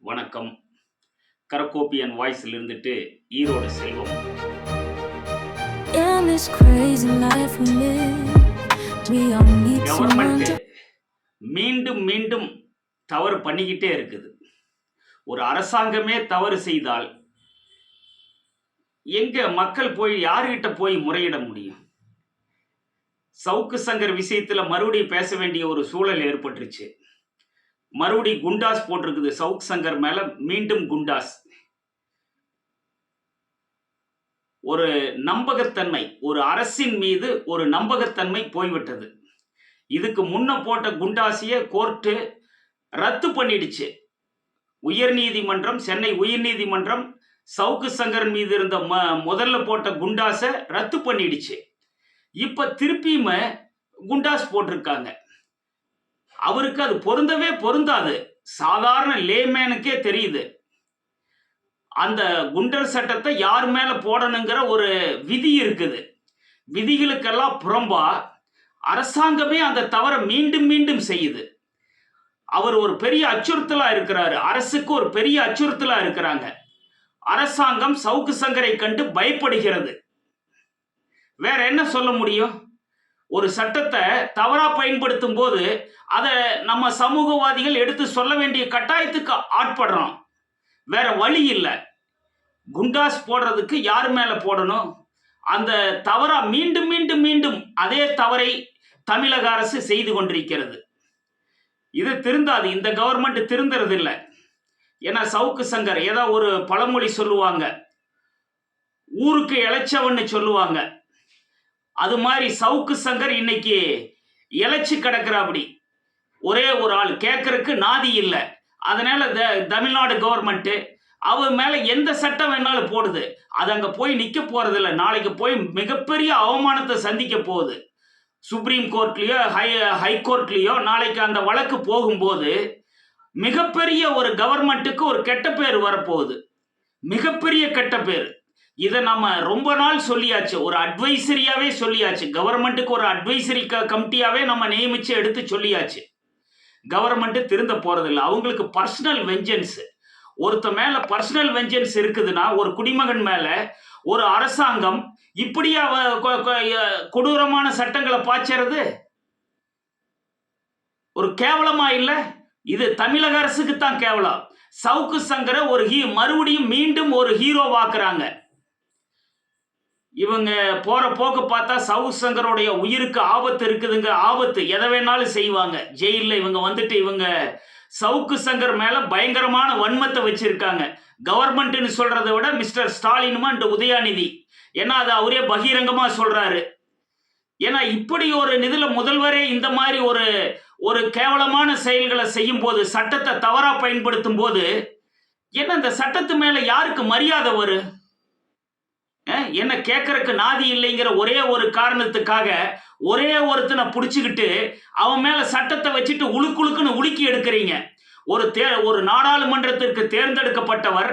வணக்கம். கரக்கோப்பியன் வாய்ஸில் இருந்துட்டு ஈரோடு செல்வம். கவர்மெண்ட் மீண்டும் மீண்டும் தவறு பண்ணிக்கிட்டே இருக்குது. ஒரு அரசாங்கமே தவறு செய்தால் எங்க மக்கள் போய் யாருகிட்ட போய் முறையிட முடியும்? சவுக்கு சங்கர் விஷயத்துல மறுபடியும் பேச வேண்டிய ஒரு சூழல் ஏற்பட்டுருச்சு. மறுபடி குண்டாஸ் போட்டிருக்குது. சவுக் சங்கர் மேல மீண்டும் குண்டாஸ். ஒரு நம்பகத்தன்மை ஒரு அரசின் மீது ஒரு நம்பகத்தன்மை போய்விட்டது. இதுக்கு முன்ன போட்ட குண்டாசிய கோர்ட்டு ரத்து பண்ணிடுச்சு. உயர்நீதிமன்றம் சென்னை உயர்நீதிமன்றம் சவுக்கு சங்கரன் மீது இருந்த ம முதல்ல போட்ட குண்டாசை ரத்து பண்ணிடுச்சு. இப்ப திருப்பியுமே குண்டாஸ் போட்டிருக்காங்க. அவருக்கு அது பொருந்தவே பொருந்தாது. சாதாரண லேமேனுக்கே தெரியுது. அந்த குண்டர் சட்டத்தை யார் மேலே போடணுங்கிற ஒரு விதி இருக்குது. விதிகளுக்கெல்லாம் புறம்பா அரசாங்கமே அந்த தவறை மீண்டும் மீண்டும் செய்யுது. அவர் ஒரு பெரிய அச்சுறுத்தலாக இருக்கிறாரு. அரசுக்கு ஒரு பெரிய அச்சுறுத்தலாக இருக்கிறாங்க. அரசாங்கம் சவுக்கு சங்கரை கண்டு பயப்படுகிறது. வேற என்ன சொல்ல முடியும்? ஒரு சட்டத்தை தவறாக பயன்படுத்தும் போது அதை நம்ம சமூகவாதிகள் எடுத்து சொல்ல வேண்டிய கட்டாயத்துக்கு ஆட்படுறோம். வேற வழி இல்லை. குண்டாஸ் போடுறதுக்கு யார் மேலே போடணும்? அந்த தவறா மீண்டும் மீண்டும் மீண்டும் அதே தவறை தமிழக அரசு செய்து கொண்டிருக்கிறது. இது திருந்தாது. இந்த கவர்மெண்ட் திருந்துறது இல்லை. ஏன்னா சவுக்கு சங்கர் ஏதோ ஒரு பழமொழி சொல்லுவாங்க. ஊருக்கு இழைச்சவன்னு சொல்லுவாங்க. அது மாதிரி சவுக்கு சங்கர் இன்னைக்கு இழைச்சி கிடக்கிறாப்படி. ஒரே ஒரு ஆள் கேட்கறதுக்கு நாதி இல்லை. அதனால த- தமிழ்நாடு கவர்மெண்ட்டு அவர் மேலே எந்த சட்டம் வேணாலும் போடுது. அது அங்கே போய் நிற்க போகிறதில்ல நாளைக்கு போய் மிகப்பெரிய அவமானத்தை சந்திக்க போகுது. சுப்ரீம் கோர்ட்லேயோ ஹை ஹைகோர்ட்லேயோ நாளைக்கு அந்த வழக்கு போகும்போது மிகப்பெரிய ஒரு கவர்மெண்ட்டுக்கு ஒரு கெட்ட பேர் வரப்போகுது. மிகப்பெரிய கெட்ட பேர். இதை நம்ம ரொம்ப நாள் சொல்லியாச்சு. ஒரு அட்வைசரியாவே சொல்லியாச்சு. கவர்மெண்ட்டுக்கு ஒரு அட்வைசரி க கமிட்டியாவே நம்ம நியமிச்சு எடுத்து சொல்லியாச்சு. கவர்மெண்ட் திருந்த போறதில்லை. அவங்களுக்கு பர்சனல் வெஞ்சன்ஸ் ஒருத்த மேல பர்சனல் வெஞ்சன்ஸ் இருக்குதுன்னா ஒரு குடிமகன் மேல ஒரு அரசாங்கம் இப்படியா அவ கொ- கொடூரமான சட்டங்களை பாய்ச்சறது? ஒரு கேவலமா இல்லை? இது தமிழக அரசுக்கு தான் கேவலம். சவுக்கு சங்கரை ஒரு ஹீ மறுபடியும் மீண்டும் ஒரு ஹீரோவாக்குறாங்க இவங்க போகிற போக்கு பார்த்தா சவுக்கு சங்கருடைய உயிருக்கு ஆபத்து இருக்குதுங்க ஆபத்து. எதை வேணாலும் செய்வாங்க. ஜெயிலில் இவங்க வந்துட்டு இவங்க சவுக்கு சங்கர் மேலே பயங்கரமான வன்மத்தை வச்சுருக்காங்க. கவர்மெண்ட்னு சொல்கிறத விட மிஸ்டர் ஸ்டாலினுமா இந்த உதயாநிதி. ஏன்னா அது அவரே பகிரங்கமாக சொல்கிறாரு ஏன்னா இப்படி ஒரு நிதியில் முதல்வரே இந்த மாதிரி ஒரு ஒரு கேவலமான செயல்களை செய்யும் போது சட்டத்தை தவறாக பயன்படுத்தும் போது ஏன்னா இந்த சட்டத்து மேலே யாருக்கு மரியாதை வரும்? என்ன கேட்கறக்கு நாதி இல்லைங்கிற ஒரே ஒரு காரணத்துக்காக ஒரே ஒருத்தனை பிடிச்சிக்கிட்டு அவன் மேல சட்டத்தை வச்சுட்டு உழுக்குழுக்குன்னு உலுக்கி எடுக்கிறீங்க. ஒரு தே ஒரு நாடாளுமன்றத்திற்கு தேர்ந்தெடுக்கப்பட்டவர்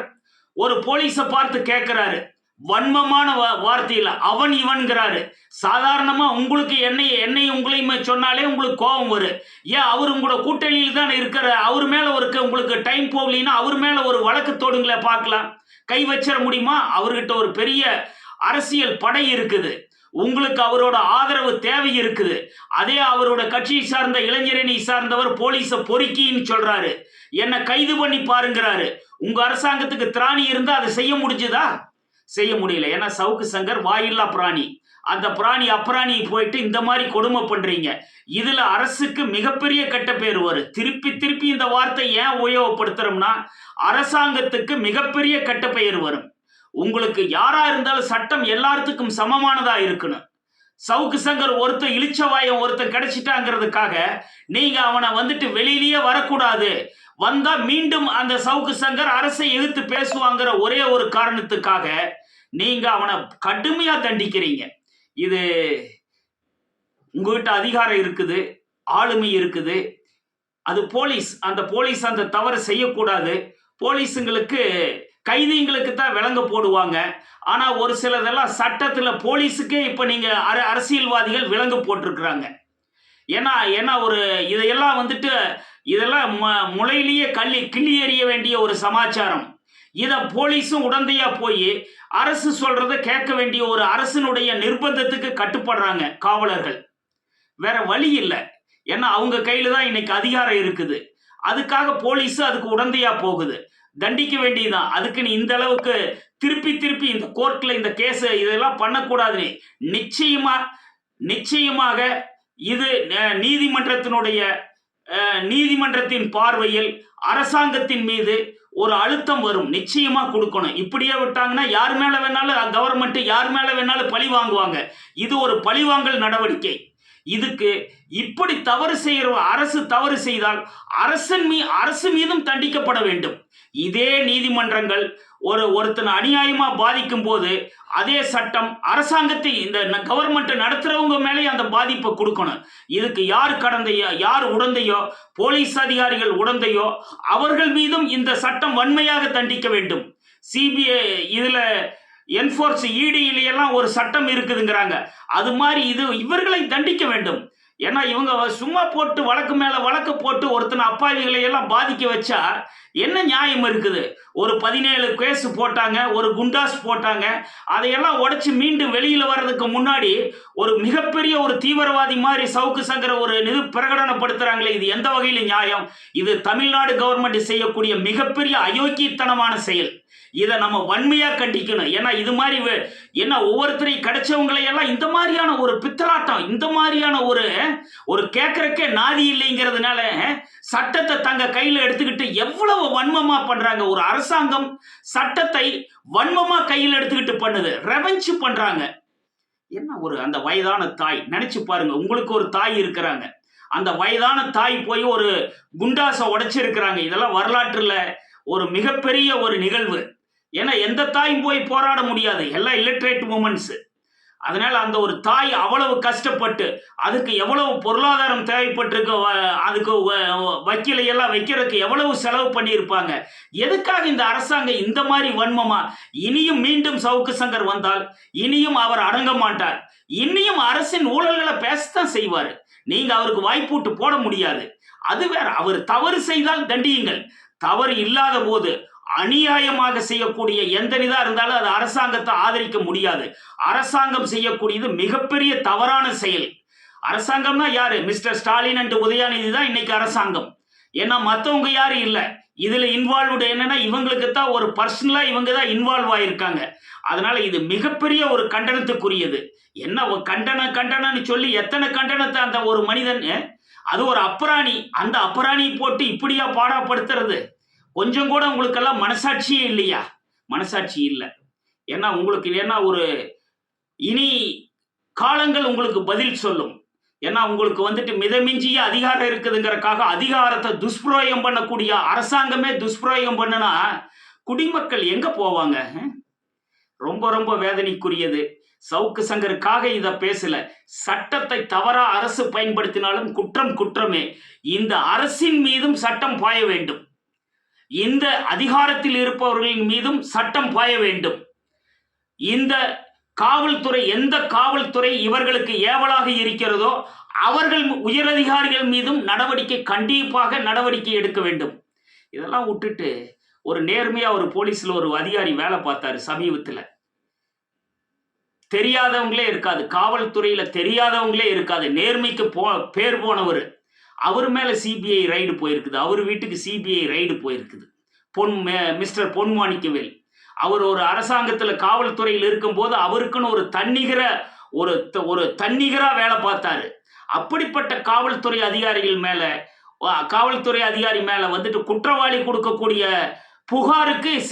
ஒரு போலீஸை பார்த்து கேட்கிறாரு வன்மமான வார்த்தையில் அவன் இவன்கிறாரு. சாதாரணமா உங்களுக்கு என்னை என்னை உங்களையுமே சொன்னாலே உங்களுக்கு கோபம் வரும் ஏன் அவர் உங்களோட கூட்டணியில் தான் இருக்கிற அவர் மேல ஒரு உங்களுக்கு டைம் போகலின்னா அவர் மேல ஒரு வழக்கு தொடுங்களே பார்க்கலாம். கை வச்சிட முடியுமா? அவர்கிட்ட ஒரு பெரிய அரசியல் படை இருக்குது. உங்களுக்கு அவரோட ஆதரவு தேவை இருக்குது. அதே அவரோட கட்சியை சார்ந்த இளைஞரணி சார்ந்தவர் போலீஸை பொறுக்கின்னு சொல்றாரு. என்னை கைது பண்ணி பாருங்கிறாரு. உங்க அரசாங்கத்துக்கு திராணி இருந்தா அதை செய்ய முடிஞ்சுதா? செய்ய முடியல. ஏன்னா சவுக்கு சங்கர் வாயில்லா பிராணி. அந்த பிராணி அப்பிராணி போயிட்டு இந்த மாதிரி கொடுமை பண்றீங்க. இதுல அரசுக்கு மிகப்பெரிய கெட்ட பேர் வரும் திருப்பி திருப்பி இந்த வார்த்தை ஏன் உபயோகப்படுத்துறோம்னா அரசாங்கத்துக்கு மிகப்பெரிய கெட்ட பெயர் வரும். உங்களுக்கு யாரா இருந்தாலும் சட்டம் எல்லாத்துக்கும் சமமானதா இருக்கணும். சவுக்கு சங்கர் ஒருத்தன் இழிச்சவாயம் ஒருத்தன் கிடைச்சிட்டாங்கிறதுக்காக நீங்க அவனை வந்துட்டு வெளியிலேயே வரக்கூடாது. வந்தா மீண்டும் அந்த சவுக்கு சங்கர் அரசை எதிர்த்து பேசுவாங்கிற ஒரே ஒரு காரணத்துக்காக நீங்க அவனை கடுமையா தண்டிக்கிறீங்க. இது உங்ககிட்ட அதிகாரம் இருக்குது ஆளுமை இருக்குது. அது போலீஸ் அந்த போலீஸ் அந்த தவறு செய்யக்கூடாது. போலீஸுங்களுக்கு கைதிங்களுக்கு தான் விலங்கு போடுவாங்க. ஆனால் ஒரு சிலதெல்லாம் சட்டத்தில் போலீஸுக்கே இப்போ நீங்கள் அர அரசியல்வாதிகள் விலங்கு போட்டிருக்கிறாங்க. ஏன்னா ஏன்னா ஒரு இதையெல்லாம் வந்துட்டு இதெல்லாம் ம- முளையிலேயே கள்ளி கிள்ளி எறிய வேண்டிய ஒரு சமாச்சாரம். இதை போலீஸும் உடந்தையா போய் அரசு சொல்கிறத கேட்க வேண்டிய ஒரு அரசினுடைய நிர்பந்தத்துக்கு கட்டுப்படுறாங்க காவலர்கள். வேற வழி இல்லை. ஏன்னா அவங்க கையில தான் இன்னைக்கு அதிகாரம் இருக்குது. அதுக்காக போலீஸ் அதுக்கு உடந்தையா போகுது. தண்டிக்க வேண்டியதுதான். அதுக்கு நீ இந்த அளவுக்கு திருப்பி திருப்பி இந்த கோர்ட்ல இந்த கேஸ் இதெல்லாம் பண்ணக்கூடாதுன்னு நிச்சயமா நிச்சயமாக இது நீதிமன்றத்தினுடைய நீதிமன்றத்தின் பார்வையில் அரசாங்கத்தின் மீது ஒரு அழுத்தம் வரும். நிச்சயமா கொடுக்கணும். இப்படியே விட்டாங்கன்னா யார் மேல வேணாலும் கவர்மெண்ட் யார் மேல வேணாலும் பழி வாங்குவாங்க. இது ஒரு பழிவாங்கல் நடவடிக்கை. இதுக்கு இப்படி தவறு செய்கிற அரசு தவறு செய்தால் அரசன் மீ அரசு மீதும் தண்டிக்கப்பட வேண்டும். இதே நீதிமன்றங்கள் ஒரு ஒருத்தன் அநியாயமா பாதிக்கும் போது அதே சட்டம் அரசாங்கத்தை இந்த கவர்மெண்ட் நடத்துறவங்க மேலே அந்த பாதிப்பை கொடுக்கணும். இதுக்கு யார் கடந்தையோ யார் உடந்தையோ போலீஸ் அதிகாரிகள் உடந்தையோ அவர்கள் மீதும் இந்த சட்டம் வன்மையாக தண்டிக்க வேண்டும். சிபிஐ இதில் என்ஃபோர்ஸ் இடியிலையெல்லாம் ஒரு சட்டம் இருக்குதுங்கிறாங்க. அது மாதிரி இது இவர்களை தண்டிக்க வேண்டும். ஏன்னா இவங்க சும்மா போட்டு வழக்கு மேலே வழக்கு போட்டு ஒருத்தனை அப்பாவிகளை எல்லாம் பாதிக்க வச்சா என்ன நியாயம் இருக்குது? ஒரு பதினேழு கேஸ் போட்டாங்க ஒரு குண்டாஸ் போட்டாங்க அதையெல்லாம் உடச்சி மீண்டும் வெளியில் வர்றதுக்கு முன்னாடி ஒரு மிகப்பெரிய ஒரு தீவிரவாதி மாதிரி சவுக்கு சங்கர ஒரு இது பிரகடனப்படுத்துகிறாங்களே இது எந்த வகையில் நியாயம்? இது தமிழ்நாடு கவர்மெண்ட் செய்யக்கூடிய மிகப்பெரிய அயோக்கியத்தனமான செயல். இதை நம்ம வன்மையா கண்டிக்கணும். ஏன்னா இது மாதிரி என்ன ஒவ்வொருத்தரையும் கிடைச்சவங்களை எல்லாம் இந்த மாதிரியான ஒரு பித்தலாட்டம் இந்த மாதிரியான ஒரு ஒரு கேட்கறக்கே நாதி இல்லைங்கிறதுனால சட்டத்தை தங்க கையில் எடுத்துக்கிட்டு எவ்வளவு வன்மமா பண்றாங்க. ஒரு அரசாங்கம் சட்டத்தை வன்மமா கையில் எடுத்துக்கிட்டு பண்ணுது. ரெவென்ஸ் பண்றாங்க. என்ன ஒரு அந்த வயதான தாய்? நினைச்சு பாருங்க. உங்களுக்கு ஒரு தாய் இருக்கிறாங்க. அந்த வயதான தாய் போய் ஒரு குண்டாசை உடைச்சிருக்கிறாங்க. இதெல்லாம் வரலாற்றுல ஒரு மிகப்பெரிய ஒரு நிகழ்வு. ஏன்னா எந்த தாயும் போய் போராட முடியாது. எல்லாம் இல்லட்ரேட் மூமெண்ட்ஸ் அதனால் அந்த ஒரு தாய் அவ்வளவு கஷ்டப்பட்டு அதுக்கு எவ்வளவு பொருளாதாரம் தேவைப்பட்டிருக்கு அதுக்கு வ- வக்கீலை எல்லாம் வைக்கிறதுக்கு எவ்வளவு செலவு பண்ணியிருப்பாங்க. எதுக்காக இந்த அரசாங்கம் இந்த மாதிரி வன்மமா? இனியும் மீண்டும் சவுக்கு சங்கர் வந்தால் இனியும் அவர் அடங்க மாட்டார். இனியும் அரசின் ஊழல்களை பேசத்தான் செய்வார். நீங்கள் அவருக்கு வாய்ப்பூட்டு போட முடியாது. அது வேற அவர் தவறு செய்தால் தண்டியுங்கள். தவறு இல்லாத போது அநியாயமாக செய்யக்கூடிய எந்த இதாக இருந்தாலும் அது அரசாங்கத்தை ஆதரிக்க முடியாது. அரசாங்கம் செய்யக்கூடியது மிகப்பெரிய தவறான செயல். அரசாங்கம்னா யாரு? மிஸ்டர் ஸ்டாலின் அண்ட் உதயாநிதி தான் இன்னைக்கு அரசாங்கம். ஏன்னா மற்றவங்க யாரும் இல்லை. இதில் இன்வால்வ்டு என்னன்னா இவங்களுக்கு தான் ஒரு பர்சனலாக இவங்க தான் இன்வால்வ் ஆகியிருக்காங்க அதனால இது மிகப்பெரிய ஒரு கண்டனத்துக்குரியது. என்ன ஒரு கண்டனம் கண்டனம்னு சொல்லி எத்தனை கண்டனத்தை அந்த ஒரு மனிதன் அது ஒரு அப்பராணி அந்த அப்பராணி போட்டு இப்படியா பாடாப்படுத்துறது? கொஞ்சம் கூட உங்களுக்கெல்லாம் மனசாட்சியே இல்லையா? மனசாட்சி இல்லை. ஏன்னா உங்களுக்கு ஏன்னா ஒரு இனி காலங்கள் உங்களுக்கு பதில் சொல்லும். ஏன்னா உங்களுக்கு வந்துட்டு மிதமிஞ்சிய அதிகாரம் இருக்குதுங்கிறக்காக அதிகாரத்தை துஷ்பிரயோகம் பண்ணக்கூடிய அரசாங்கமே துஷ்பிரயோகம் பண்ணுனா குடிமக்கள் எங்க போவாங்க? ரொம்ப ரொம்ப வேதனைக்குரியது. சவுக்கு சங்கருக்காக இதை பேசல. சட்டத்தை தவறா அரசு பயன்படுத்தினாலும் குற்றம் குற்றமே. இந்த அரசின் மீதும் சட்டம் பாய வேண்டும். இந்த அதிகாரத்தில் இருப்பவர்களின் மீதும் சட்டம் பாய வேண்டும். இந்த காவல்துறை எந்த காவல்துறை இவர்களுக்கு ஏவலாக இருக்கிறதோ அவர்கள் உயரதிகாரிகள் மீதும் நடவடிக்கை கண்டிப்பாக நடவடிக்கை எடுக்க வேண்டும். இதெல்லாம் விட்டுட்டு ஒரு நேர்மையா ஒரு போலீஸ்ல ஒரு அதிகாரி வேலை பார்த்தாரு சமீபத்தில். தெரியாதவங்களே இருக்காது. காவல்துறையில தெரியாதவங்களே இருக்காது. நேர்மைக்கு போ பேர் போனவர். அவர் மேலே சிபிஐ ரைடு போயிருக்குது. அவர் வீட்டுக்கு சிபிஐ ரைடு போயிருக்குது. பொன் மே- மிஸ்டர் பொன்மாணிக்கவேல் அவர் ஒரு அரசாங்கத்தில் காவல்துறையில் இருக்கும்போது அவருக்குன்னு ஒரு தன்னிகர ஒரு த- ஒரு தன்னிகராக வேலை பார்த்தாரு. அப்படிப்பட்ட காவல்துறை அதிகாரிகள் மேலே காவல்துறை அதிகாரி மேலே வந்துட்டு குற்றவாளி கொடுக்கக்கூடிய புகாருக்கு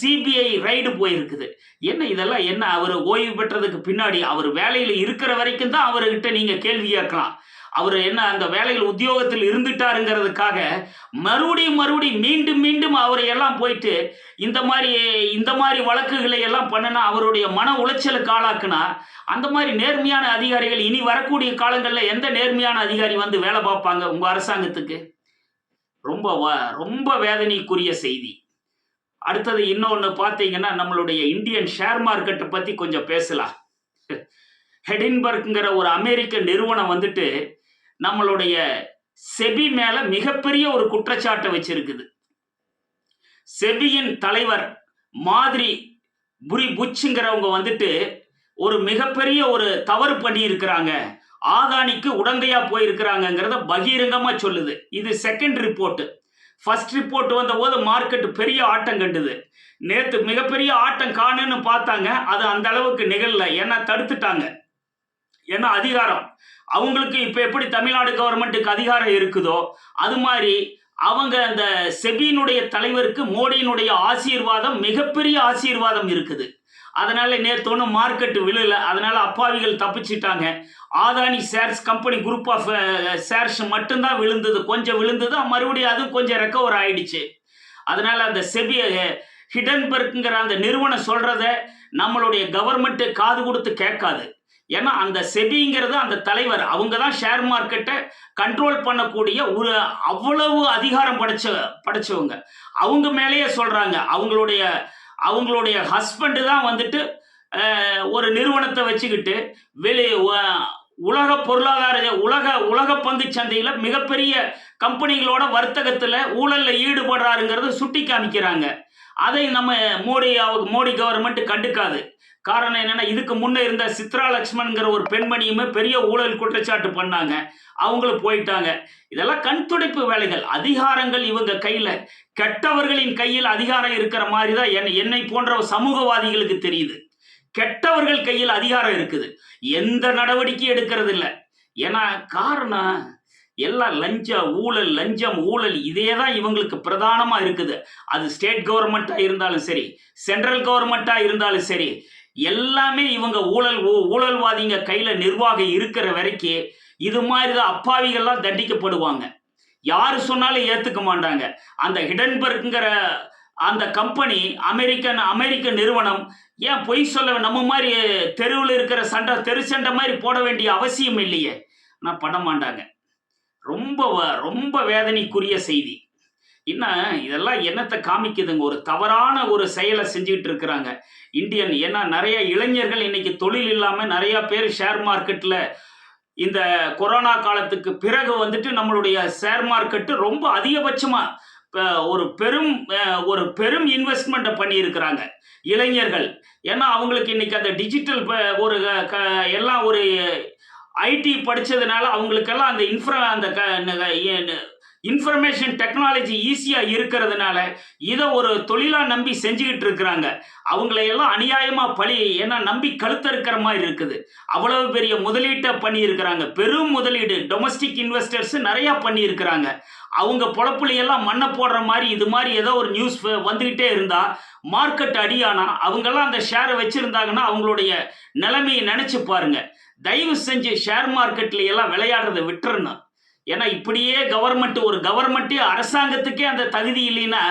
சிபிஐ ரைடு போயிருக்குது. என்ன இதெல்லாம்? என்ன? அவர் ஓய்வு பெற்றதுக்கு பின்னாடி அவர் வேலையில் இருக்கிற வரைக்கும் தான் அவர்கிட்ட நீங்கள் கேள்வி கேட்கலாம். அவர் என்ன அந்த வேலையில் உத்தியோகத்தில் இருந்துட்டாருங்கிறதுக்காக மறுபடியும் மறுபடியும் மீண்டும் மீண்டும் அவரை எல்லாம் போயிட்டு இந்த மாதிரி இந்த மாதிரி வழக்குகளை எல்லாம் பண்ணுனா அவருடைய மன உளைச்சலுக்கு ஆளாக்குனா அந்த மாதிரி நேர்மையான அதிகாரிகள் இனி வரக்கூடிய காலங்களில் எந்த நேர்மையான அதிகாரி வந்து வேலை பார்ப்பாங்க உங்கள் அரசாங்கத்துக்கு? ரொம்ப வ- ரொம்ப வேதனைக்குரிய செய்தி. அடுத்தது இன்னொன்று பார்த்தீங்கன்னா நம்மளுடைய இந்தியன் ஷேர் மார்க்கெட்டை பற்றி கொஞ்சம் பேசலாம். ஹெடின்பர்க்ங்கிற ஒரு அமெரிக்க நிறுவனம் வந்துட்டு நம்மளுடைய செபி மேல மிகப்பெரிய ஒரு குற்றச்சாட்டை வச்சிருக்குது. செபியின் தலைவர் மாதிரி புரி புச்சுங்கிறவங்க வந்துட்டு ஒரு மிகப்பெரிய ஒரு தவறு பண்ணி இருக்கிறாங்க ஆதானிக்கு உடந்தையா போயிருக்கிறாங்கங்கிறத பகிரங்கமா சொல்லுது. இது செகண்ட் ரிப்போர்ட் ஃபர்ஸ்ட் ரிப்போர்ட் வந்த போது மார்க்கெட் பெரிய ஆட்டம் கண்டுது. நேற்று மிகப்பெரிய ஆட்டம் காணுன்னு பார்த்தாங்க. அது அந்த அளவுக்கு நிகழல. ஏன்னா தடுத்துட்டாங்க. ஏன்னா அதிகாரம்? அவங்களுக்கு இப்போ எப்படி தமிழ்நாடு கவர்மெண்ட்டுக்கு அதிகாரம் இருக்குதோ அது மாதிரி அவங்க அந்த செபியினுடைய தலைவருக்கு மோடியினுடைய ஆசீர்வாதம் மிகப்பெரிய ஆசீர்வாதம் இருக்குது. அதனால நேற்று ஒன்றும் மார்க்கெட் விழல அதனால அப்பாவிகள் தப்பிச்சிட்டாங்க. Adani shares company group of shares மட்டும்தான் விழுந்தது. கொஞ்சம் விழுந்தது மறுபடியும் அதுவும் கொஞ்சம் ரெக்கவர் ஆயிடுச்சு. அதனால அந்த செபி ஹிடன்பர்க்குங்கிற அந்த நிறுவனம் சொல்றத நம்மளுடைய கவர்மெண்ட்டு காது கொடுத்து கேட்காது. ஏன்னா அந்த செபிங்கிறது அந்த தலைவர். அவங்க தான் ஷேர் மார்க்கெட்டை கண்ட்ரோல் பண்ணக்கூடிய ஒரு அவ்வளவு அதிகாரம் படைச்ச படைச்சவங்க. அவங்க மேலேயே சொல்கிறாங்க அவங்களுடைய அவங்களுடைய ஹஸ்பண்டு தான் வந்துட்டு ஒரு நிறுவனத்தை வச்சுக்கிட்டு வெளி உலக பொருளாதார உலக உலக பங்கு சந்தையில் மிகப்பெரிய கம்பெனிகளோட வர்த்தகத்தில் ஊழலில் ஈடுபடுறாருங்கிறத சுட்டி காமிக்கிறாங்க. அதை நம்ம மோடி அவங்க மோடி கவர்மெண்ட் கண்டுக்காது. காரணம் என்னன்னா இதுக்கு முன்னே இருந்த சித்ரா லக்ஷ்மண்ங்கிற ஒரு பெண்மணியுமே பெரிய ஊழல் குற்றச்சாட்டு பண்ணாங்க. அவங்களும் போயிட்டாங்க. இதெல்லாம் கண் துடைப்பு வேலைகள். அதிகாரங்கள் இவங்க கையில். கெட்டவர்களின் கையில் அதிகாரம் இருக்கிற மாதிரி தான் என்னை என்னை போன்ற சமூகவாதிகளுக்கு தெரியுது. கெட்டவர்கள் கையில் அதிகாரம் இருக்குது. எந்த நடவடிக்கையும் எடுக்கிறது இல்லை. ஏன்னா காரணம் எல்லாம் லஞ்ச ஊழல் லஞ்சம் ஊழல் இதே தான் இவங்களுக்கு பிரதானமாக இருக்குது. அது ஸ்டேட் கவர்மெண்ட்டாக இருந்தாலும் சரி சென்ட்ரல் கவர்மெண்ட்டாக இருந்தாலும் சரி எல்லாமே இவங்க ஊழல் ஊ- ஊழல்வாதிங்க கையில நிர்வாகம் இருக்கிற வரைக்கும் இது மாதிரி தான் அப்பாவிகள்லாம் தண்டிக்கப்படுவாங்க. யாரு சொன்னாலும் ஏத்துக்க மாட்டாங்க. அந்த ஹிடன்பர்க்குங்கிற அந்த கம்பெனி அமெரிக்கன் அமெரிக்க நிறுவனம் ஏன் பொய் சொல்ல நம்ம மாதிரி தெருவில் இருக்கிற சண்டை தெரு சண்டை மாதிரி போட வேண்டிய அவசியம் இல்லையே. ஆனால் பண்ண மாட்டாங்க. ரொம்ப வ- ரொம்ப வேதனைக்குரிய செய்தி. இன்னும் இதெல்லாம் என்னத்தை காமிக்குதுங்க? ஒரு தவறான ஒரு செயலை செஞ்சுக்கிட்டு இருக்கிறாங்க. இந்தியன் ஏன்னா நிறைய இளைஞர்கள் இன்னைக்கு தொழில் இல்லாமல் நிறையா பேர் ஷேர் மார்க்கெட்டில் இந்த கொரோனா காலத்துக்கு பிறகு வந்துட்டு நம்மளுடைய ஷேர் மார்க்கெட்டு ரொம்ப அதிகபட்சமாக ஒரு பெரும் ஒரு பெரும் இன்வெஸ்ட்மெண்ட்டை பண்ணியிருக்கிறாங்க இளைஞர்கள். ஏன்னா அவங்களுக்கு இன்னைக்கு அந்த டிஜிட்டல் ஒரு க- க- எல்லாம் ஒரு ஐடி படித்ததுனால அவங்களுக்கெல்லாம் அந்த இன்ஃப்ரா அந்த இன்ஃபர்மேஷன் டெக்னாலஜி ஈஸியாக இருக்கிறதுனால இதை ஒரு தொழிலாக நம்பி செஞ்சுக்கிட்டு இருக்கிறாங்க. அவங்களையெல்லாம் அநியாயமாக பழி ஏன்னா நம்பி கழுத்தறுக்கிற மாதிரி இருக்குது. அவ்வளவு பெரிய முதலீட்டை பண்ணியிருக்கிறாங்க. பெரும் முதலீடு டொமஸ்டிக் இன்வெஸ்டர்ஸ் நிறையா பண்ணியிருக்கிறாங்க. அவங்க பொழப்புலையெல்லாம் மண்ணை போடுற மாதிரி இது மாதிரி ஏதோ ஒரு நியூஸ் வந்துக்கிட்டே இருந்தால் மார்க்கெட் அடியானா அவங்கெல்லாம் அந்த ஷேரை வச்சுருந்தாங்கன்னா அவங்களுடைய நிலைமையை நினச்சி பாருங்க. தயவு செஞ்சு ஷேர் மார்க்கெட்ல எல்லாம் விளையாடுறதை விட்டுறணும் ஏன்னா இப்படியே கவர்மெண்ட் ஒரு கவர்மெண்ட்டு அரசாங்கத்துக்கே அந்த தகுதி இல்லைன்னா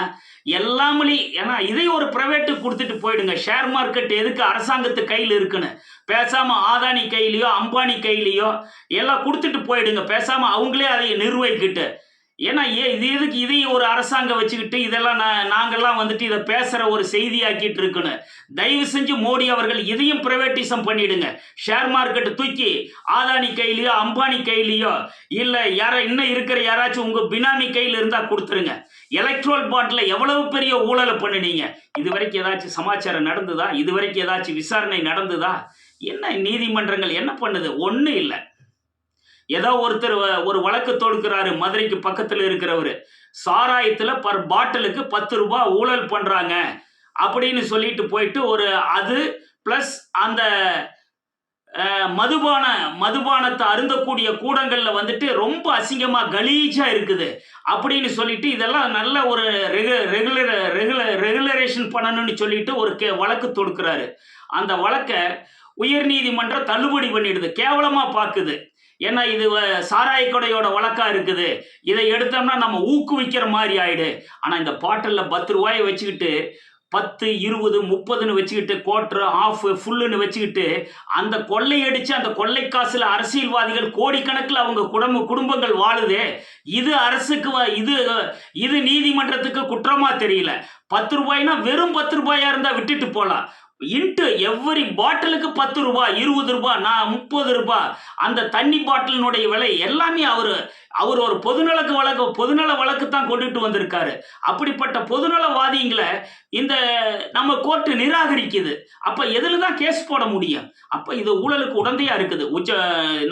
எல்லாமே ஏன்னா இதை ஒரு ப்ரைவேட்டுக்கு கொடுத்துட்டு போயிடுங்க. ஷேர் மார்க்கெட் எதுக்கு அரசாங்கத்து கையில் இருக்குன்னு? பேசாமல் ஆதானி கையிலையோ அம்பானி கையிலையோ எல்லாம் கொடுத்துட்டு போயிடுங்க. பேசாமல் அவங்களே அதை நிர்வகிக்கிட்டு. ஏன்னா ஏ இது எதுக்கு இதையும் ஒரு அரசாங்கம் வச்சுக்கிட்டு இதெல்லாம் நான் நாங்கள்லாம் வந்துட்டு இதை பேசுகிற ஒரு செய்தியாக்கிட்டு இருக்கணும் தயவு செஞ்சு மோடி அவர்கள் இதையும் ப்ரைவேட்டிசம் பண்ணிடுங்க. ஷேர் மார்க்கெட்டை தூக்கி ஆதானி கையிலையோ அம்பானி கையிலையோ இல்லை யாரோ இன்னும் இருக்கிற யாராச்சும் உங்கள் பினாமி கையில் இருந்தால் கொடுத்துருங்க. எலக்ட்ரோல் பாட்டில் எவ்வளவு பெரிய ஊழலை பண்ணினீங்க? இது வரைக்கும் ஏதாச்சும் சமாச்சாரம் நடந்துதா? இது வரைக்கும் ஏதாச்சும் விசாரணை நடந்துதா? என்ன நீதிமன்றங்கள் என்ன பண்ணுது? ஒன்றும் இல்லை. ஏதோ ஒருத்தர் வ- ஒரு வழக்கு தொடுக்கிறாரு மதுரைக்கு பக்கத்தில் இருக்கிறவர். சாராயத்தில் பர் பாட்டிலுக்கு பத்து ரூபாய் ஊழல் பண்ணுறாங்க அப்படின்னு சொல்லிட்டு போயிட்டு ஒரு அது ப்ளஸ் அந்த மதுபான மதுபானத்தை அருந்தக்கூடிய கூடங்களில் வந்துட்டு ரொம்ப அசிங்கமாக கலீஜாக இருக்குது. அப்படின்னு சொல்லிட்டு இதெல்லாம் நல்ல ஒரு ரெகு ரெகுலர் ரெகுலர் ரெகுலரேஷன் பண்ணணும்னு சொல்லிட்டு ஒரு கே வழக்கு தொடுக்கிறாரு. அந்த வழக்கை உயர்நீதிமன்றம் தள்ளுபடி பண்ணிடுது. கேவலமாக பார்க்குது ஏன்னா இது வ- சாராய கடையோட வழக்கா இருக்குது. இதை எடுத்தோம்னா நம்ம ஊக்குவிக்கிற மாதிரி ஆயிடு. ஆனால் இந்த பாட்டிலில் பத்து ரூபாயை வச்சுக்கிட்டு பத்து இருபது முப்பதுன்னு வச்சுக்கிட்டு கோட்ரு ஆஃப் ஃபுல்லுன்னு வச்சுக்கிட்டு அந்த கொள்ளையடிச்சு அந்த கொள்ளை காசுல அரசியல்வாதிகள் கோடிக்கணக்கில் அவங்க குடும்ப குடும்பங்கள் வாழுதே இது அரசுக்கு இது இது நீதிமன்றத்துக்கு குற்றமா தெரியல. பத்து ரூபாய்னா வெறும் பத்து ரூபாயா இருந்தா விட்டுட்டு போலாம். இன்ட்டு எவ்வரி பாட்டிலுக்கு பத்து ரூபாய் இருபது ரூபாய் நான் முப்பது ரூபாய் அந்த தண்ணி பாட்டிலினுடைய விலை எல்லாமே அவர் அவர் ஒரு பொதுநலக்கு வழக்கு பொதுநல வழக்கு தான் கொண்டுட்டு வந்திருக்காரு. அப்படிப்பட்ட பொதுநலவாதிங்களை இந்த நம்ம கோர்ட்டு நிராகரிக்குது. அப்போ எதில் தான் கேஸ் போட முடியும்? அப்போ இது ஊழலுக்கு உடந்தையாக இருக்குது. உச்ச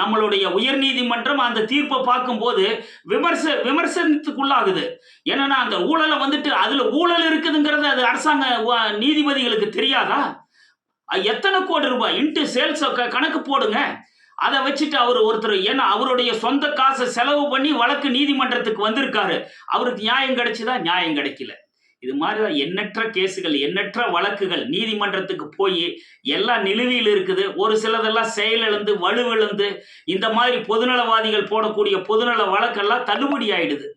நம்மளுடைய உயர்நீதிமன்றம் அந்த தீர்ப்பை பார்க்கும்போது விமர்ச விமர்சனத்துக்குள்ளாகுது. ஏன்னா அந்த ஊழலை வந்துட்டு அதில் ஊழல் இருக்குதுங்கிறது அது அரசாங்க நீதிபதிகளுக்கு தெரியாதா? எத்தனை கோடி ரூபாய்? இன்ட்டு சேல்ஸ் கணக்கு போடுங்க. அதை வச்சுட்டு அவர் ஒருத்தர் ஏன்னா அவருடைய சொந்த காசை செலவு பண்ணி வழக்கு நீதிமன்றத்துக்கு வந்திருக்காரு. அவருக்கு நியாயம் கிடைச்சதா? நியாயம் கிடைக்கல. இது மாதிரி தான் எண்ணற்ற கேஸுகள் எண்ணற்ற வழக்குகள் நீதிமன்றத்துக்கு போய் எல்லாம் நிலுவையில் இருக்குது. ஒரு சிலதெல்லாம் செயலிழந்து வலுவிழந்து இந்த மாதிரி பொதுநலவாதிகள் போடக்கூடிய பொதுநல வழக்கெல்லாம் தள்ளுபடி ஆயிடுது.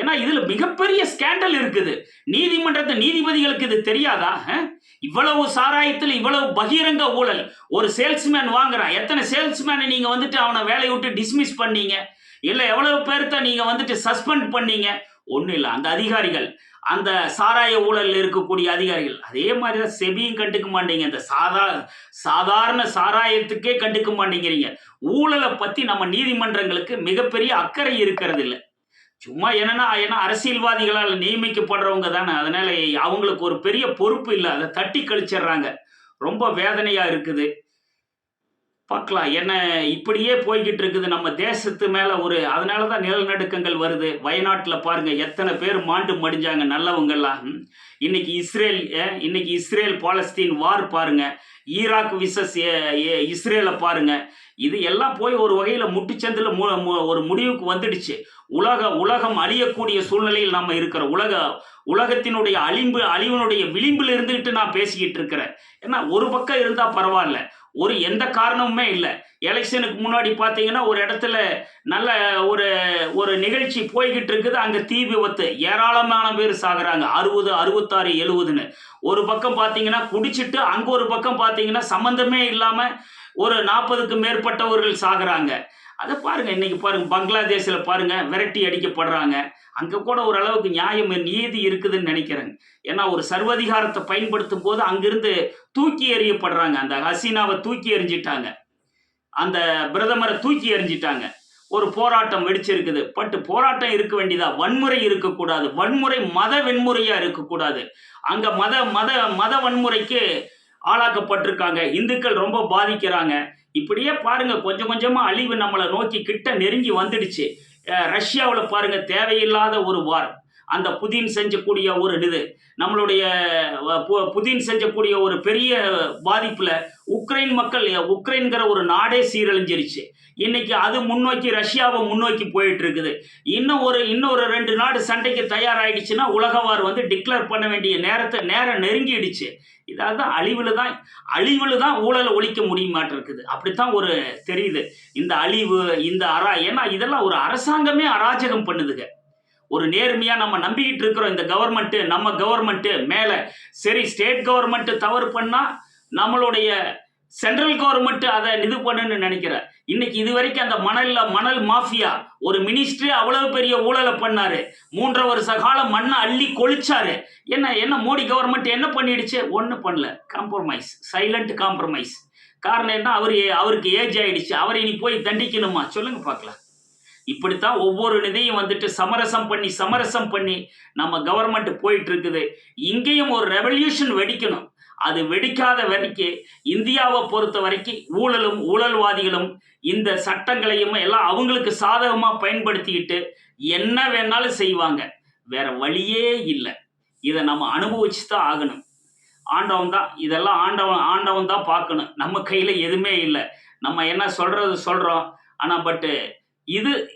ஏன்னா இதுல மிகப்பெரிய ஸ்கேண்டல் இருக்குது. நீதிமன்றத்து நீதிபதிகளுக்கு இது தெரியாதா? இவ்வளவு சாராயத்தில் இவ்வளவு பகிரங்க ஊழல். ஒரு சேல்ஸ்மேன் வாங்குறான். எத்தனை சேல்ஸ்மேனை நீங்க வந்துட்டு அவனை வேலையை விட்டு டிஸ்மிஸ் பண்ணீங்க? இல்லை எவ்வளவு பேர்த்த நீங்க வந்துட்டு சஸ்பெண்ட் பண்ணீங்க? ஒன்றும் இல்லை. அந்த அதிகாரிகள் அந்த சாராய ஊழலில் இருக்கக்கூடிய அதிகாரிகள் அதே மாதிரி தான் செபியும் கண்டுக்க மாட்டீங்க. இந்த சாதா சாதாரண சாராயத்துக்கே கண்டுக்க மாட்டேங்கிறீங்க. ஊழலை பற்றி நம்ம நீதிமன்றங்களுக்கு மிகப்பெரிய அக்கறை இருக்கிறது இல்லை சும்மா என்னன்னா ஏன்னா அரசியல்வாதிகளால் நியமிக்கப்படுறவங்க தானே. அதனால அவங்களுக்கு ஒரு பெரிய பொறுப்பு இல்லை. அதை தட்டி கழிச்சிடுறாங்க. ரொம்ப வேதனையா இருக்குது. பார்க்கலாம். என்ன இப்படியே போய்கிட்டு இருக்குது. நம்ம தேசத்து மேலே ஒரு அதனால தான் நிலநடுக்கங்கள் வருது. வயநாட்டில் பாருங்கள் எத்தனை பேர் மாண்டு மடிஞ்சாங்க நல்லவங்கெல்லாம். இன்னைக்கு இஸ்ரேல் இன்னைக்கு இஸ்ரேல் பாலஸ்தீன் வார் பாருங்க. ஈராக் விசஸ் இஸ்ரேலை பாருங்க. இது எல்லாம் போய் ஒரு வகையில் முட்டுச்சந்தில் மு மு- ஒரு முடிவுக்கு வந்துடுச்சு. உலக உலகம் அழியக்கூடிய சூழ்நிலையில் நம்ம இருக்கிறோம் உலக உலகத்தினுடைய அழிம்பு அழிவினுடைய விளிம்பில் இருந்துகிட்டு நான் பேசிக்கிட்டு இருக்கிறேன். ஏன்னா ஒரு பக்கம் இருந்தால் பரவாயில்ல. ஒரு எந்த காரணமுமே இல்லை. எலெக்ஷனுக்கு முன்னாடி பார்த்தீங்கன்னா ஒரு இடத்துல நல்ல ஒரு ஒரு நிகழ்ச்சி போய்கிட்டு இருக்குது. அங்கே தீ விபத்து. ஏராளமான பேர் சாகுறாங்க. அறுபது அறுபத்தாறு எழுபதுன்னு. ஒரு பக்கம் பார்த்தீங்கன்னா குடிச்சிட்டு அங்கே ஒரு பக்கம் பார்த்தீங்கன்னா சம்மந்தமே இல்லாமல் ஒரு நாற்பதுக்கு மேற்பட்டவர்கள் சாகுறாங்க. அதை பாருங்க இன்னைக்கு பாருங்க பங்களாதேஷில் பாருங்க விரட்டி அடிக்கப்படுறாங்க. அங்கே கூட ஓரளவுக்கு நியாயம் நீதி இருக்குதுன்னு நினைக்கிறேங்க. ஏன்னா ஒரு சர்வதிகாரத்தை பயன்படுத்தும் போது அங்கிருந்து தூக்கி எறியப்படுறாங்க. அந்த ஹசீனாவை தூக்கி எறிஞ்சிட்டாங்க. அந்த பிரதமரை தூக்கி எறிஞ்சிட்டாங்க. ஒரு போராட்டம் வெடிச்சிருக்குது. பட் போராட்டம் இருக்க வேண்டியதா? வன்முறை இருக்கக்கூடாது. வன்முறை மத வெண்முறையா இருக்கக்கூடாது. அங்க மத மத மத வன்முறைக்கு ஆளாக்கப்பட்டிருக்காங்க. இந்துக்கள் ரொம்ப பாதிக்கிறாங்க. இப்படியே பாருங்க கொஞ்சம் கொஞ்சமாக அழிவு நம்மளை நோக்கி கிட்ட நெருங்கி வந்துடுச்சு. ரஷ்யாவில் பாருங்க தேவையில்லாத ஒரு வார். அந்த புதின் செஞ்சக்கூடிய ஒரு இது நம்மளுடைய பு- புதின் செஞ்சக்கூடிய ஒரு பெரிய பாதிப்பில் உக்ரைன் மக்கள் உக்ரைன்கிற ஒரு நாடே சீரழிஞ்சிருச்சு. இன்னைக்கு அது முன்னோக்கி ரஷ்யாவை முன்னோக்கி போயிட்டு இருக்குது இன்னும் ஒரு இன்னொரு ரெண்டு நாடு சண்டைக்கு தயாராகிடுச்சுன்னா உலகவார் வந்து டிக்ளேர் பண்ண வேண்டிய நேரத்தை நேரம் நெருங்கிடுச்சு. இதாவது தான் அழிவில் தான் அழிவில் தான் ஊழலை ஒழிக்க முடியுமாட்டிருக்குது. அப்படித்தான் ஒரு தெரியுது. இந்த அழிவு இந்த அரா ஏன்னா இதெல்லாம் ஒரு அரசாங்கமே அராஜகம் பண்ணுதுங்க. ஒரு நேர்மையாக நம்ம நம்பிக்கிட்டு இருக்கிறோம் இந்த கவர்மெண்ட்டு நம்ம கவர்மெண்ட்டு மேலே. சரி ஸ்டேட் கவர்மெண்ட்டு தவறு பண்ணால் நம்மளுடைய சென்ட்ரல் கவர்மெண்ட் அதை இது பண்ணுன்னு நினைக்கிறேன் இன்னைக்கு இது வரைக்கும் அந்த மணல்ல மணல் மாஃபியா ஒரு மினிஸ்டர் அவ்வளவு பெரிய ஊழலை பண்ணாரு. மூன்றரை வருஷ காலம் மண்ணை அள்ளி கொளிச்சாரு. என்ன என்ன மோடி கவர்மெண்ட் என்ன பண்ணிடுச்சு? ஒன்றும் பண்ணல. காம்ப்ரமைஸ் சைலண்ட் காம்ப்ரமைஸ் காரணம் என்ன? அவர் அவருக்கு ஏஜ் ஆயிடுச்சு. அவரை இனி போய் தண்டிக்கணுமா? சொல்லுங்க பார்க்கலாம். இப்படித்தான் ஒவ்வொரு நிதியும் வந்துட்டு சமரசம் பண்ணி சமரசம் பண்ணி நம்ம கவர்மெண்ட் போயிட்டு இருக்குது இங்கேயும் ஒரு ரெவல்யூஷன் வெடிக்கணும். அது வெடிக்காத வரைக்கும் இந்தியாவை பொறுத்த வரைக்கும் ஊழலும் ஊழல்வாதிகளும் இந்த சட்டங்களையும் எல்லாம் அவங்களுக்கு சாதகமாக பயன்படுத்திக்கிட்டு என்ன வேணாலும் செய்வாங்க. வேற வழியே இல்லை. இதை நம்ம அனுபவிச்சு தான் ஆகணும். ஆண்டவன் தான் இதெல்லாம் ஆண்டவன் ஆண்டவன் தான் பார்க்கணும். நம்ம கையில் எதுவுமே இல்லை. நம்ம என்ன சொல்கிறது சொல்கிறோம் ஆனால் பட்டு இது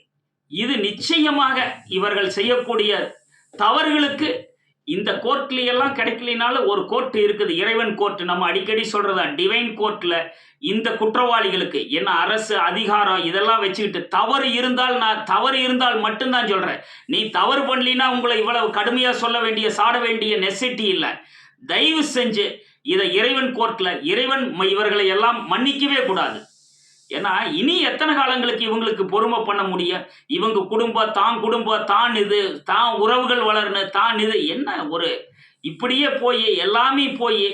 இது நிச்சயமாக இவர்கள் செய்யக்கூடிய தவறுகளுக்கு இந்த கோர்ட்லையெல்லாம் கிடைக்கலினாலும் ஒரு கோர்ட் இருக்குது. இறைவன் கோர்ட். நம்ம அடிக்கடி சொல்கிறதா டிவைன் கோர்ட்ல இந்த குற்றவாளிகளுக்கு என்ன அரசு அதிகாரம் இதெல்லாம் வச்சுக்கிட்டு தவறு இருந்தால் நான் தவறு இருந்தால் மட்டும்தான் சொல்றேன். நீ தவறு பண்ணலினா உங்களை இவ்வளவு கடுமையா சொல்ல வேண்டிய சாட வேண்டிய நெசிட்டி இல்லை. தயவு செஞ்சு இதை இறைவன் கோர்ட்ல இறைவன் ம- இவர்களை எல்லாம் மன்னிக்கவே கூடாது. ஏன்னா இனி எத்தனை காலங்களுக்கு இவங்களுக்கு பொறுமை பண்ண முடியும்? இவங்க குடும்பம் தான் குடும்பம் தான் இது தான் உறவுகள் வளரணும் தான் இது. என்ன ஒரு இப்படியே போய் எல்லாமே போய்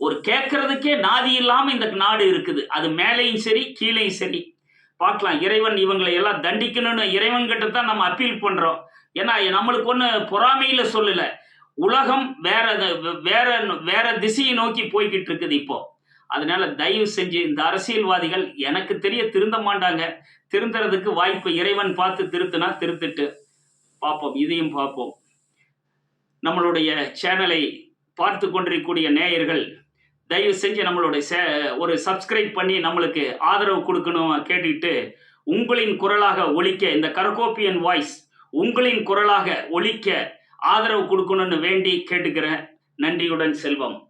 ஒரு கேட்கறதுக்கே நாதி இல்லாமல் இந்த நாடு இருக்குது. அது மேலேயும் சரி கீழேயும் சரி. பார்க்கலாம் இறைவன் இவங்களை எல்லாம் தண்டிக்கணும்னு இறைவன் கிட்ட தான் நம்ம அப்பீல் பண்ணுறோம் ஏன்னா நம்மளுக்கு ஒன்று பொறாமையில் சொல்லலை. உலகம் வேற வேற வேற திசையை நோக்கி போய்கிட்டு இருக்குது இப்போ. அதனால தயவு செஞ்சு இந்த அரசியல்வாதிகள் எனக்கு தெரிய திருந்த மாட்டாங்க. திருந்துறதுக்கு வாய்ப்பு இறைவன் பார்த்து திருத்தினா திருத்திட்டு பார்ப்போம் இதையும் பார்ப்போம். நம்மளுடைய சேனலை பார்த்து கொண்டிருக்கக்கூடிய நேயர்கள் தயவு செஞ்சு நம்மளுடைய சே- ஒரு சப்ஸ்கிரைப் பண்ணி நம்மளுக்கு ஆதரவு கொடுக்கணும் கேட்டுக்கிட்டு உங்களின் குரலாக ஒழிக்க இந்த கரகோப்பியன் வாய்ஸ் உங்களின் குரலாக ஒழிக்க ஆதரவு கொடுக்கணும்னு வேண்டி கேட்டுக்கிறேன். நன்றியுடன் செல்வம்.